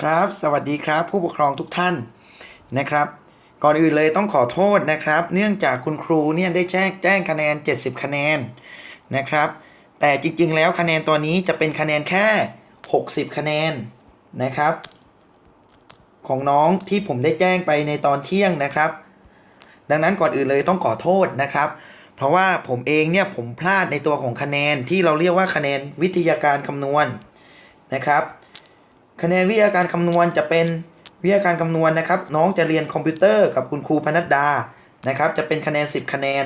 ครับ สวัสดีครับ ผู้ปกครองทุกท่านนะครับ ก่อนอื่นเลยต้องขอโทษนะครับ เนื่องจากคุณครูเนี่ยได้แจ้งแจ้งคะแนน 70 คะแนนนะครับ แต่จริงๆ แล้วคะแนนตัวนี้จะเป็นคะแนนแค่ 60 คะแนนนะครับ ของน้องที่ผมได้แจ้งไปในตอนเที่ยงนะครับ ดังนั้นก่อนอื่นเลยต้องขอโทษนะครับ เพราะว่าผมเองเนี่ยผมพลาดในตัวของคะแนนที่เราเรียกว่าคะแนนวิทยาการคำนวณนะครับ คะแนนวิทยาการคำนวณจะเป็นวิทยาการคำนวณนะครับ น้องจะเรียนคอมพิวเตอร์กับคุณครูพนัดดานะครับ จะเป็นคะแนน 10 คะแนน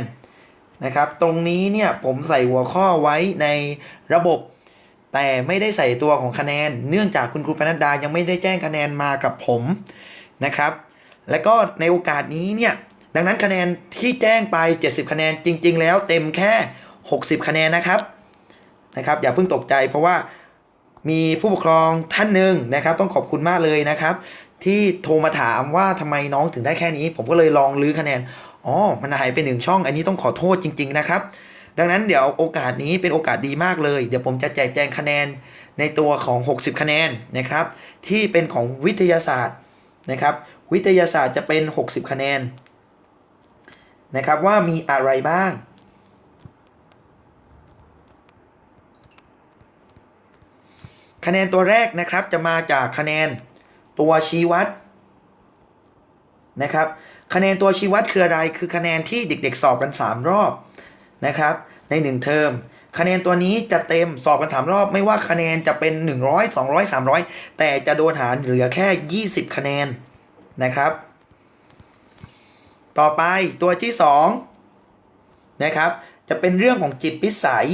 นะครับ ตรงนี้เนี่ยผมใส่หัวข้อไว้ในระบบ แต่ไม่ได้ใส่ตัวของคะแนน เนื่องจากคุณครูพนัดดายังไม่ได้แจ้งคะแนนมากับผมนะครับ และก็ในโอกาสนี้เนี่ยดังนั้นคะแนนที่แจ้งไป 70 คะแนนจริง ๆ แล้วเต็มแค่ 60 คะแนนนะครับนะครับ อย่าเพิ่งตกใจเพราะว่า มีผู้ปกครองท่านหนึ่งนะครับ ต้องขอบคุณมากเลยนะครับ ที่โทรมาถามว่าทำไมน้องถึงได้แค่นี้ ผมก็เลยลองลื้อคะแนนอ๋อมันหายไปหนึ่งช่อง อันนี้ต้องขอโทษจริง ๆ นะครับ ดังนั้นเดี๋ยวโอกาสนี้เป็นโอกาสดีมากเลย เดี๋ยวผมจะแจกแจงคะแนนในตัวของ 60 คะแนนนะครับ ที่เป็นของวิทยาศาสตร์นะครับ วิทยาศาสตร์จะเป็น 60 คะแนนนะครับว่ามีอะไรบ้าง คะแนนตัวแรกนะครับจะมาจากคะแนนตัวชี้วัดนะครับ คะแนนตัวชี้วัดคืออะไร คือคะแนนที่เด็ก ๆ สอบกัน 3 รอบนะครับ ใน 1 เทอม คะแนนตัวนี้จะเต็มสอบกันสามรอบ ไม่ว่าคะแนนจะเป็น 100 200 300 แต่จะโดนหารเหลือแค่ 20 คะแนนนะครับ ต่อไปตัวที่2นะครับ จะเป็นเรื่องของจิตพิสัย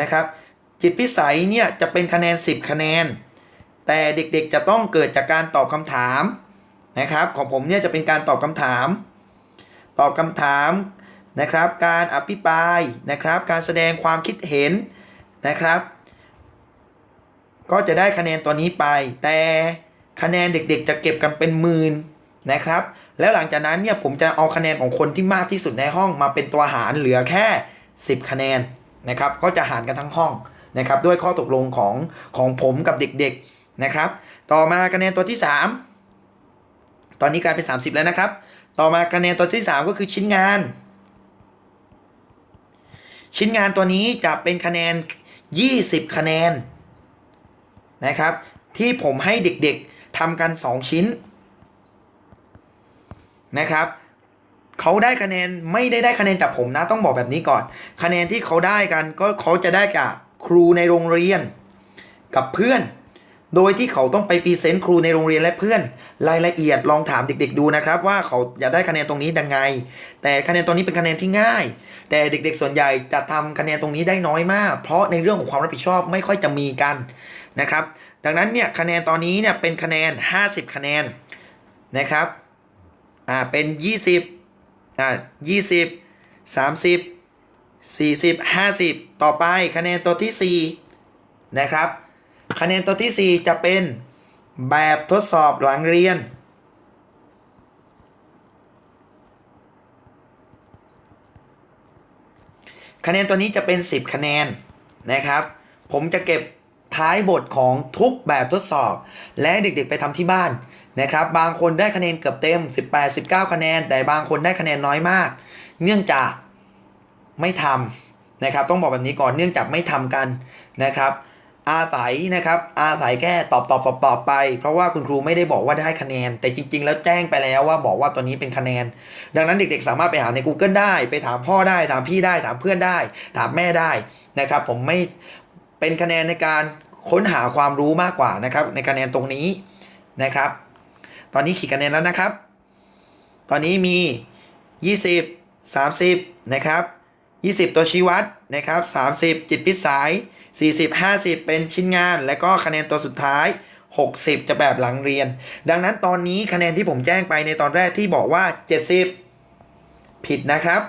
นะครับ จิตพิสัยเนี่ยจะเป็นคะแนน 10 คะแนน แต่เด็กๆจะต้องเกิดจากการตอบคำถามนะครับของผมเนี่ยจะเป็นการตอบคำถาม ตอบคำถามนะครับการอภิปรายนะครับการแสดงความคิดเห็นนะครับ ก็จะได้คะแนนตัวนี้ไป แต่คะแนนเด็กๆ จะเก็บกันเป็นหมื่นนะครับ แล้วหลังจากนั้นเนี่ยผมจะเอาคะแนนของคนที่มากที่สุดในห้องมาเป็นตัวหารเหลือแค่ 10 คะแนนนะครับก็จะหารกันทั้งห้อง นะครับด้วยข้อตกลงของของผมกับเด็กๆนะครับ ต่อมาคะแนนตัวที่ 3 ตอนนี้กลายเป็น 30 แล้วนะครับ ต่อมาคะแนนตัวที่ 3 ก็คือชิ้นงาน ชิ้นงานตัวนี้จะเป็นคะแนน 20 คะแนนนะครับ ที่ผมให้เด็กๆทำกัน 2 ชิ้นนะครับเขาได้คะแนนไม่ได้ได้คะแนนจากผมนะต้องบอกแบบนี้ก่อน คะแนนที่เขาได้กันก็เขาจะได้กับ ครูในโรงเรียน กับเพื่อน โดยที่เขาต้องไปพรีเซนต์ครูในโรงเรียนและเพื่อน รายละเอียดลองถามเด็ก ๆ ดูนะครับ ว่าเขาอยากได้คะแนนตรงนี้ยังไง แต่คะแนนตรงนี้เป็นคะแนนที่ง่าย แต่เด็กๆ ส่วนใหญ่จะทำคะแนนตรงนี้ได้น้อยมาก เพราะในเรื่องของความรับผิดชอบไม่ค่อยจะมีกันนะครับ ดังนั้นเนี่ยคะแนนตอนนี้เนี่ยเป็นคะแนน 50 คะแนนนะครับอ่าเป็น 20อ่า20 30 40 50 ต่อไปคะแนนตัวที่ 4 นะครับ คะแนนตัวที่ 4 จะเป็นแบบทดสอบหลังเรียน คะแนนตัวนี้จะเป็น 10 คะแนนนะครับ ผมจะเก็บท้ายบทของทุกแบบทดสอบ และเด็กๆไปทำที่บ้านนะครับ บางคนได้คะแนนเกือบเต็ม 18 19 คะแนน แต่บางคนได้คะแนนน้อยมาก เนื่องจาก ไม่ทำนะครับ ต้องบอกแบบนี้ก่อนเนื่องจากไม่ทำกันนะครับ อาศัยนะครับอาศัยแค่ตอบตอบตอบตอบไป เพราะว่าคุณครูไม่ได้บอกว่าได้คะแนน แต่จริง ๆ แล้วแจ้งไปแล้วว่าบอกว่าตัวนี้เป็นคะแนน ดังนั้นเด็กๆ สามารถไปหาใน Google ได้ ไปถามพ่อได้ถามพี่ได้ถามเพื่อนได้ ถามแม่ได้นะครับ ผมไม่เป็นคะแนนในการค้นหาความรู้มากกว่านะครับ ในคะแนนตรงนี้นะครับ ตอนนี้ขีดคะแนนแล้วนะครับ ตอนนี้มี 20 30 นะครับ 20 ตัวชี้วัดนะครับ 30 จิตพิสัย 40 50 เป็นชิ้นงาน และก็คะแนนตัวสุดท้าย 60 จะแบบหลังเรียน ดังนั้นตอนนี้คะแนนที่ผมแจ้งไปในตอนแรกที่บอกว่า 70 ผิดนะครับ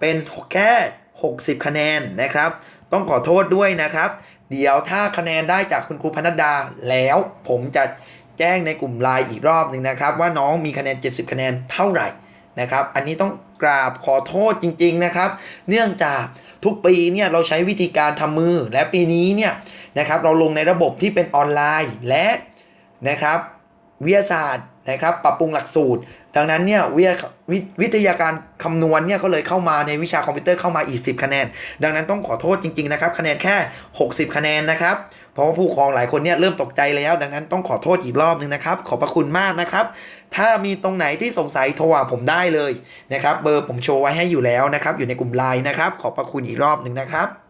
เป็นแค่ 60 คะแนนนะครับ ต้องขอโทษด้วยนะครับ เดี๋ยวถ้าคะแนนได้จากคุณครูพนัดดาแล้วผมจะแจ้งในกลุ่มไลน์อีกรอบหนึ่งนะครับ ว่าน้องมีคะแนน 70 คะแนนเท่าไหร่ นะครับ อันนี้ต้องกราบขอโทษจริง ๆนะครับ เนื่องจากทุกปีเนี่ยเราใช้วิธีการทำมือและปีนี้เนี่ยนะครับเราลงในระบบที่เป็นออนไลน์และนะครับวิทยาศาสตร์นะครับปรับปรุงหลักสูตร ดังนั้นเนี่ยวิทยาวิวิทยาการคำนวณเนี่ยก็เลยเข้ามาในวิชาคอมพิวเตอร์เข้ามาอีก 10 คะแนน ดังนั้นต้องขอโทษจริง ๆ นะครับ คะแนนแค่ 60 คะแนนนะครับ เพราะว่าผู้ปกครองหลายคนเนี่ยเริ่มตกใจแล้ว ดังนั้นต้องขอโทษอีกรอบหนึงนะครับ ขอบพระคุณมากนะครับ ถ้ามีตรงไหนที่สงสัยโทรหาผมได้เลยนะครับ เบอร์ผมโชว์ไว้ให้อยู่แล้วนะครับ อยู่ในกลุ่มไลน์นะครับ ขอบพระคุณอีกรอบหนึ่งนะครับ